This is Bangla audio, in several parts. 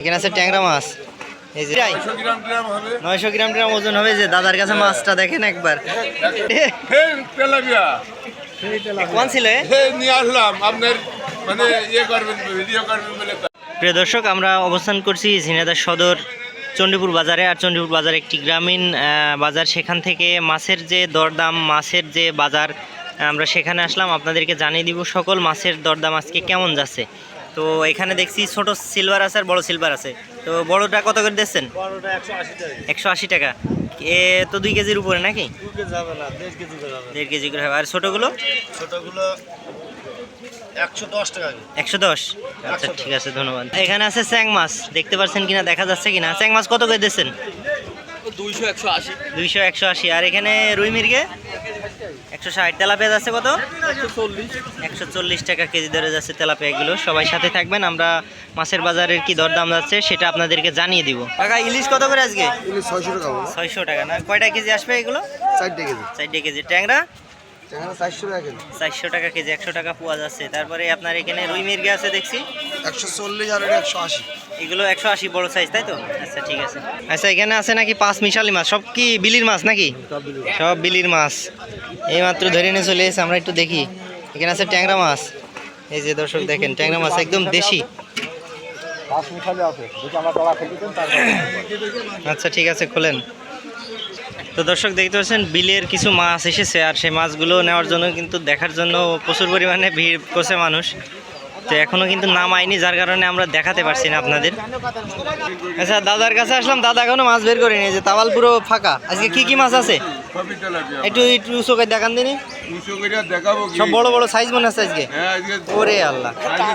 এখানে আছে ট্যাংরা মাছ। এই যে নয়শো গ্রাম গ্রাম ওজন হবে যে দাদার কাছে মাছটা দেখেন একবার। কোন ছিল আপনার মানে ইয়ে করবেন ভিডিও করবেন বলে প্রিয় দর্শক আমরা অবস্থান করছি ঝিনাইদহ সদর চণ্ডীপুর বাজারে। আর চণ্ডীপুর বাজার একটি গ্রামীণ বাজার। সেখান থেকে মাছের যে দরদাম মাছের যে বাজার আমরা সেখানে আসলাম। আপনাদেরকে জানিয়ে দিব সকল মাছের দরদাম আজকে কেমন যাচ্ছে। তো এখানে দেখছি ছোট সিলভার আছে আর বড় সিলভার আছে। তো বড়টা কত করে দিচ্ছেন? একশো আশি টাকা। এ তো দুই কেজির উপরে নাকি? দেড় কেজি করে হবে। আর ছোটোগুলো? ছোটগুলো একশো দশ টাকা একশো দশ? আচ্ছা ঠিক আছে ধন্যবাদ। এখানে আছে চ্যাং মাছ। দেখতে পাচ্ছেন কিনা দেখা যাচ্ছে কিনা? চ্যাং মাছ কত করে দিচ্ছেন? দুইশো একশো আশি। দুইশো একশো আশি। আর এখানে রুই মির্গে? একশো ষাট তেলাপিয়া যাচ্ছে কত? একশো চল্লিশ টাকা কেজি ধরে যাচ্ছে তেলাপিয়াগুলো। সবাই সাথে থাকবেন আমরা মাছের বাজারের কি দরদাম যাচ্ছে সেটা আপনাদেরকে জানিয়ে দিব। কাকা ইলিশ কত করে আজকে? ইলিশ ছয়শো টাকা ছয়শো টাকা না? কয়টা কেজি আসবে এগুলো? চারটে কেজি। চারটে কেজি। ট্যাংরা? চারশো টাকা কেজি একশো টাকা পোয়া যাচ্ছে। তারপরে আপনার এখানে রুই মির্গে আছে দেখছি। একশো চল্লিশ আর এটা একশো আশি। এগুলো একশো আশি বড় সাইজ তাই তো? আচ্ছা ঠিক আছে। আচ্ছা এখানে আছে নাকি পাঁচ মিশালি মাছ? সব কি বিলির মাছ নাকি? সব বিলির মাছ। এই মাত্র ধরে নিয়ে চলে এসে আমরা একটু দেখি। এখানে আছে ট্যাংরা মাছ। এই যে দর্শক দেখেন ট্যাংরা মাছ একদম দেশি। পাঁচ মিঠালি আছে যদি আমরা তলা খেতে দেন আচ্ছা ঠিক আছে খোলেন। তো দর্শক দেখতে পাচ্ছেন বিলের কিছু মাছ এসেছে আর সেই মাছগুলো নেওয়ার জন্য কিন্তু দেখার জন্য প্রচুর পরিমাণে ভিড় করছে মানুষ। তো এখনও কিন্তু নাম আইনি যার কারণে আমরা দেখাতে পারছি না আপনাদের। আচ্ছা দাদার কাছে আসলাম দাদা এখনও মাছ বের করে নিয়েছে তাওয়াল পুরো ফাঁকা। আজকে কি কি মাছ আছে? একটু একটু চোখে দেখান দিনি। করে সব বড় বড় সাইজ মনে আছে আজকে? ওরে আল্লাহ। আজকে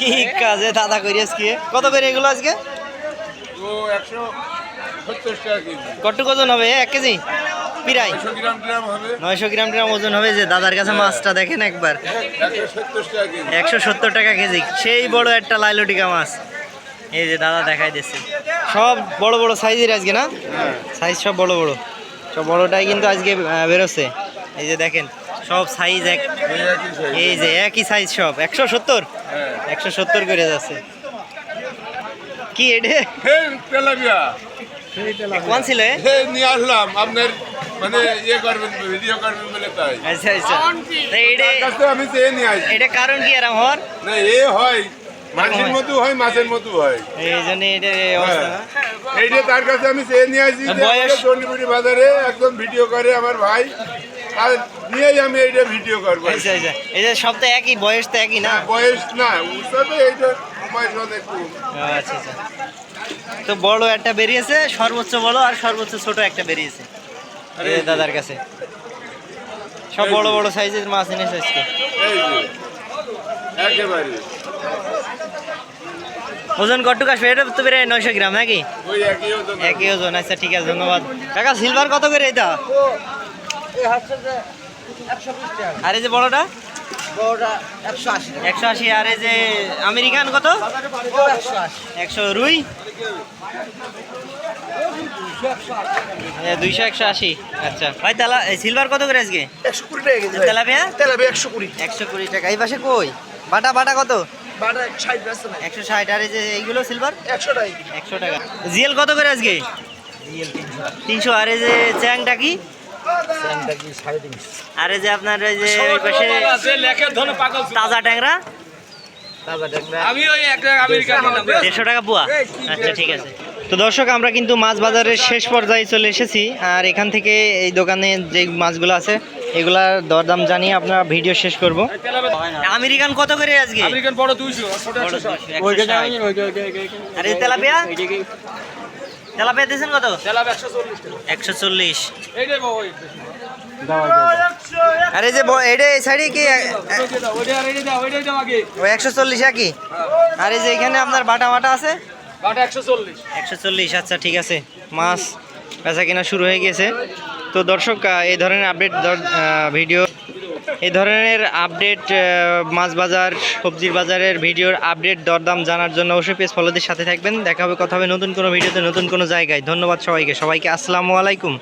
কি কাজে দাদা করিয়াস কি কত করে এগুলো আজকে? তো একশো সত্তর টাকা কেজি। কট্টু ওজন হবে? এক কেজি? প্রায় নয়শো গ্রাম গ্রাম ওজন হবে যে দাদার কাছে মাছটা দেখেন একবার। একশো সত্তর টাকা কেজি। সেই বড় একটা লাইলটিকা মাছ। এই যে দাদা দেখাই দিচ্ছে। সব বড় বড় সাইজের আজকে না? সাইজ সব বড় বড়। সব বড়টাই কিন্তু আজকে বেরোচ্ছে। এই যে দেখেন সব সাইজ এক এই যে একই সাইজ সব। একশো সত্তর? একশো সত্তর করে যাচ্ছে। কি হে কোন ছিল নিয়ে আসলাম। আপনার মানে ইয়ে করবেন ভিডিও করবেন বলে তাই। আচ্ছা আচ্ছা। তা কাছ থেকে আমি চেয়ে নিয়ে আসি। এটা কারণ কি হওয়ার না এ হয়। মাছের মতো হয় মাছের মতো হয়। এই জন্য এটা এই অবস্থা না? এইটা তার কাছে আমি চেয়ে নিয়ে আসি বাজারে একদম ভিডিও করে আমার ভাই। আর নিয়েই আমি এইটা ভিডিও করব। আচ্ছা আচ্ছা। সব তো একই বয়স তো একই না? বয়স না এইটা বয়স অনেক আচ্ছা আচ্ছা। তো বড় একটা বেরিয়েছে সর্বোচ্চ বড় আর সর্বোচ্চ ছোট একটা বেরিয়েছে। দাদার কাছে। সব বড় বড় সাইজের মাছ এনেছে আজকে। ওজন কটুক আসবে? এটা তো বেড়ে নয়শো গ্রাম নাকি? ওই একই ওজন। একই ওজন আচ্ছা ঠিক আছে ধন্যবাদ। কাকা সিলভার কত করে এটা? আর এই যে বড়টা? একশো আশি একশো আশি আর এই যে আমেরিকান কত? একশো রুই? দুইশো একশো আশি। আচ্ছা। ভাই তালা সিলভার কত করে আজকে? একশো কুড়ি টাকা তেলাপিয়া? তেলাপি একশো কুড়ি। একশো কুড়ি টাকা। এই পাশে কই? বাটা বাটা কত? একশো ষাট আর এই যে এইগুলো সিলভার একশো টাকা একশো টাকা। জিএল কত করে আজকে? তিনশো আর এই যে চ্যাংটা কি? আর যে আপনার এই যে ওই পাশে লেখের ধনে পাগল ছিল। তাজা ট্যাংরা? দেড়শো টাকা। পোয়া আচ্ছা ঠিক আছে। তো দর্শক আমরা কিন্তু মাছ বাজারের শেষ পর্যায়ে চলে এসেছি। আর এখান থেকে এই দোকানে যে মাছগুলো আছে এগুলার দরদাম জানিয়ে আপনারা ভিডিও শেষ করব। আমেরিকান কত করে আজকে? আমেরিকান বড় দুইশো ছোট বড় একশো ষাট। 200, 160 আর তেলাপিয়া? তেলাপিয়া দিয়েছেন কত? একশো চল্লিশ আর এই যে এটা এই কি? একশো চল্লিশ একই? আর এই যে এখানে আপনার বাটা বাটা আছে? একশো চল্লিশ। আচ্ছা ঠিক আছে। মাছ বেচা কেনা শুরু হয়ে গেছে। তো দর্শক এই ধরনের আপডেট ভিডিও এই ধরনের আপডেট মাছ বাজার, সবজির বাজারের ভিডিওর আপডেট দরদাম জানার জন্য অবশ্যই পেজ ফলোদের সাথে থাকবেন। দেখা হবে, কথা হবে নতুন কোনো ভিডিওতে, নতুন কোনো জায়গায়। ধন্যবাদ সবাইকে। সবাইকে আসসালামু আলাইকুম।